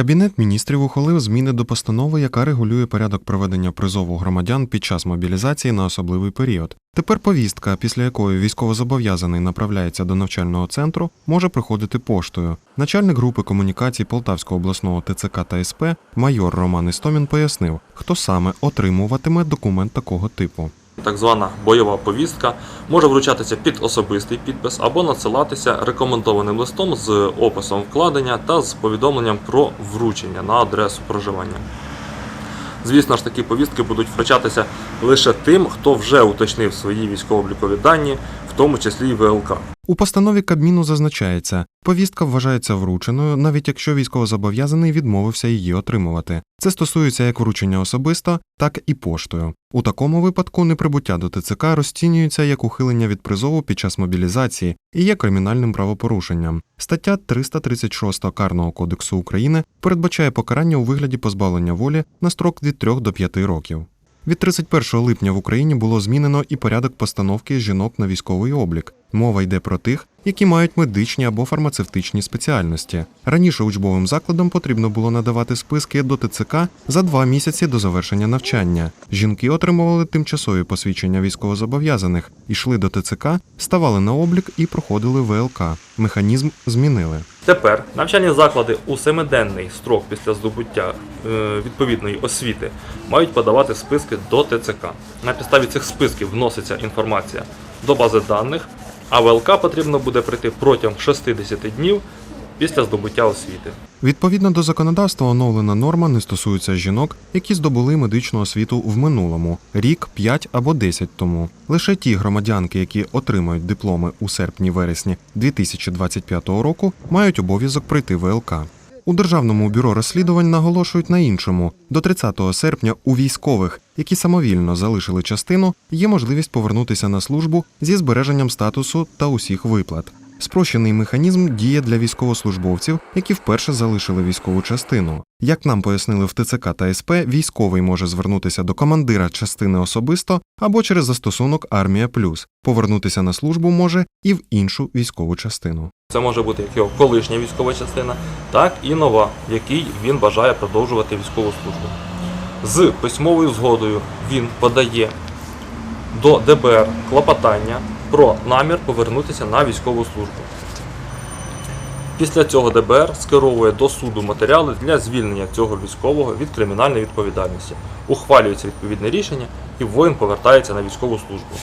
Кабінет міністрів ухвалив зміни до постанови, яка регулює порядок проведення призову громадян під час мобілізації на особливий період. Тепер повістка, після якої військовозобов'язаний направляється до навчального центру, може приходити поштою. Начальник групи комунікацій Полтавського обласного ТЦК та СП майор Роман Істомін пояснив, хто саме отримуватиме документ такого типу. Так звана бойова повістка може вручатися під особистий підпис або надсилатися рекомендованим листом з описом вкладення та з повідомленням про вручення на адресу проживання. Звісно ж, такі повістки будуть вручатися лише тим, хто вже уточнив свої військово-облікові дані, в тому числі й ВЛК. У постанові Кабміну зазначається, повістка вважається врученою, навіть якщо військовозобов'язаний відмовився її отримувати. Це стосується як вручення особисто, так і поштою. У такому випадку неприбуття до ТЦК розцінюється як ухилення від призову під час мобілізації і є кримінальним правопорушенням. Стаття 336 Карного кодексу України передбачає покарання у вигляді позбавлення волі на строк від 3 до 5 років. Від 31 липня в Україні було змінено і порядок постановки жінок на військовий облік. Мова йде про тих, які мають медичні або фармацевтичні спеціальності. Раніше учбовим закладам потрібно було надавати списки до ТЦК за два місяці до завершення навчання. Жінки отримували тимчасові посвідчення військовозобов'язаних, йшли до ТЦК, ставали на облік і проходили ВЛК. Механізм змінили. Тепер навчальні заклади у семиденний строк після здобуття е, відповідної освіти мають подавати списки до ТЦК. На підставі цих списків вноситься інформація до бази даних, а ВЛК потрібно буде прийти протягом 60 днів після здобуття освіти. Відповідно до законодавства, оновлена норма не стосується жінок, які здобули медичну освіту в минулому рік, 5 або 10 тому. Лише ті громадянки, які отримають дипломи у серпні-вересні 2025 року, мають обов'язок пройти ВЛК. У Державному бюро розслідувань наголошують на іншому. До 30 серпня у військових, які самовільно залишили частину, є можливість повернутися на службу зі збереженням статусу та усіх виплат. Спрощений механізм діє для військовослужбовців, які вперше залишили військову частину. Як нам пояснили в ТЦК та СП, військовий може звернутися до командира частини особисто або через застосунок Армія Плюс. Повернутися на службу може і в іншу військову частину. Це може бути як його колишня військова частина, так і нова, в якій він бажає продовжувати військову службу. З письмовою згодою він подає до ДБР клопотання про намір повернутися на військову службу. Після цього ДБР скеровує до суду матеріали для звільнення цього військового від кримінальної відповідальності. Ухвалюється відповідне рішення і воїн повертається на військову службу.